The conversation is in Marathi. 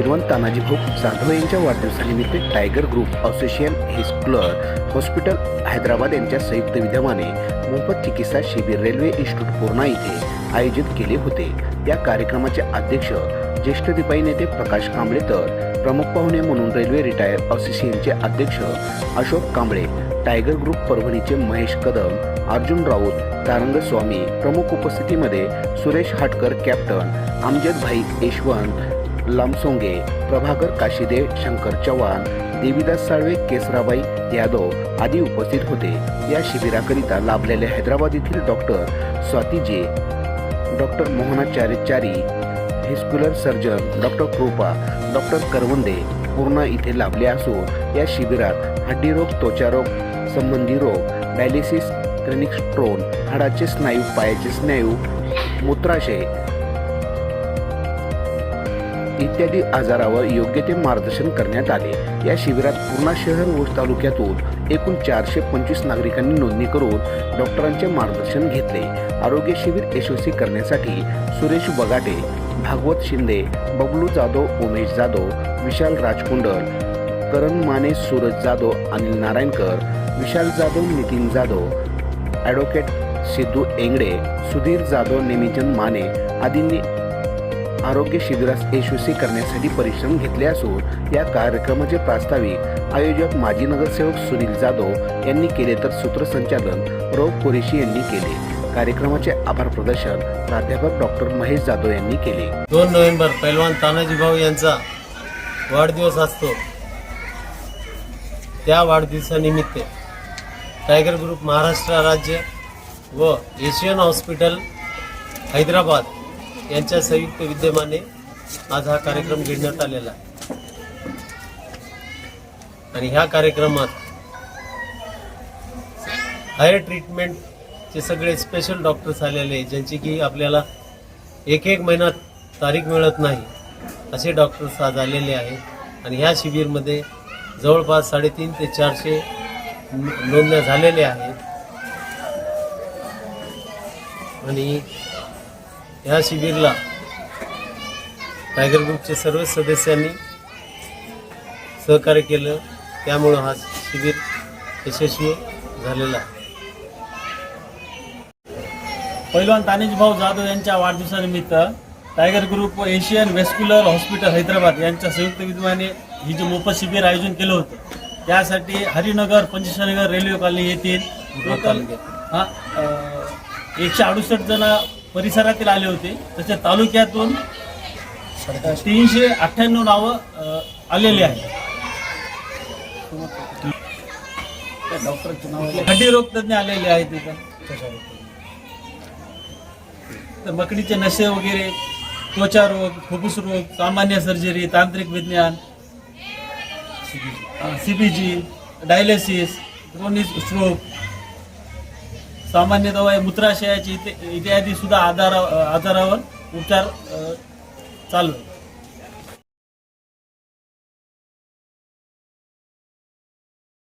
पैलवान तानाजी भाऊ जाधव यांच्या वाढदिवसानिमित्त Tiger Group association vascular hospital Hyderabad यांच्या संयुक्त विद्यमाने मोफत चिकित्सा शिबिर रेल्वे इन्स्टिट्यूट पूर्णा इथे आयोजित केले होते. या कार्यक्रमाचे अध्यक्ष ज्येष्ठ दिपाई नेते प्रकाश कांबळे तर प्रमुख पाहुणे म्हणून रेल्वे रिटायर असोसिएशनचे अध्यक्ष अशोक कांबळे टायगर ग्रुप परभणीचे महेश कदम अर्जुन राऊत तारंग स्वामी प्रमुख उपस्थितीमध्ये सुरेश हाटकर कॅप्टन अमजद भाई यशवंत लामसोंगे प्रभाकर काशिदे शंकर चव्हाण देवीदास साळवे केसराबाई यादव आदी उपस्थित होते. या शिबिराकरिता लाभलेले हैदराबाद येथील doctor स्वातीजे doctor Mohanacharya Chari vascular surgeon doctor Kripa doctor Karwande Purna इथे लाभले असून या शिबिरात हड्डीरोग त्वचारोग संबंधी रोग डायलिसिस क्लिनिक स्ट्रोन हाडाचे स्नायू पायाचे स्नायू मूत्राशय इत्यादी आजारावर योग्य ते मार्गदर्शन करण्यात आले. या शिबिरात पूर्णा शहर व तालुक्यातून एकूण चारशे पंचवीस नागरिकांनी नोंदणी करून डॉक्टरांचे मार्गदर्शन घेतले. आरोग्य शिबिर यशस्वी करण्यासाठी सुरेश बगाटे भागवत शिंदे बबलू जाधव उमेश जाधव विशाल राजकुंडल करण माने सूरज जाधव अनिल नारायणकर विशाल जाधव नितीन जाधव ॲडव्होकेट सिद्धू एंगडे सुधीर जाधव नेमिचंद माने आदींनी आरोग्य शिबिरास यशस्वी करण्यासाठी परिश्रम घेतले असून या कार्यक्रमाचे प्रास्ताविक आयोजक माजी नगरसेवक सुनील जाधव यांनी केले तर सूत्रसंचालन रौफ कुरेशी यांनी केले. कार्यक्रमाचे आभार प्रदर्शन प्राध्यापक डॉक्टर महेश जाधव यांनी केले. दोन नोव्हेंबर पैलवान तानाजी भाऊ यांचा वाढदिवस असतो. त्या वाढदिवसानिमित्त टायगर ग्रुप महाराष्ट्र राज्य व एशियन हॉस्पिटल हैदराबाद यांच्या संयुक्त विद्यमाने आज हा कार्यक्रम घेण्यात आलेला आहे. आणि ह्या कार्यक्रमात हायर ट्रीटमेंटचे सगळे स्पेशल डॉक्टर्स आलेले ज्यांची की आपल्याला एक एक महिन्यात तारीख मिळत नाही असे डॉक्टर्स आज आलेले आहेत. आणि ह्या शिबिरमध्ये जवळपास साडेतीन ते चारशे नोंदण्या झालेल्या आहेत. आणि ह्या शिबिरला टायगर ग्रुपचे सर्व सदस्यांनी सहकार्य केलं. त्यामुळं हा शिबिर यशस्वी झालेला आहे. पैलवान तानेजी भाऊ जाधव यांच्या वाढदिवसानिमित्त टायगर ग्रुप व एशियन वेस्क्युलर हॉस्पिटल हैदराबाद यांच्या संयुक्त विद्यमाने ही जे मोफत शिबिर आयोजन केलं होतं त्यासाठी हरिनगर पंचेश्वरनगर रेल्वे कॉलनी येथील टोटल हा एकशे अडुसष्ट जण परिसरातील आले होते. तसे तालुक्यातून तीनशे अठ्ठ्याण्णव नावं आलेली आहेत. हड्डी रोग तज्ञ आलेले आहेत इथं. तर मकडीचे नशे वगैरे त्वचा रोग फुफ्फुस रोग सामान्य सर्जरी तांत्रिक विज्ञान सीपीजी डायलिसिस क्रोनिक स्ट्रोक सामान्यतः मूत्राशयाचे मूत्राशयाची इथे- इत्यादी सुद्धा आधार आजारावर उपचार चालू आहे.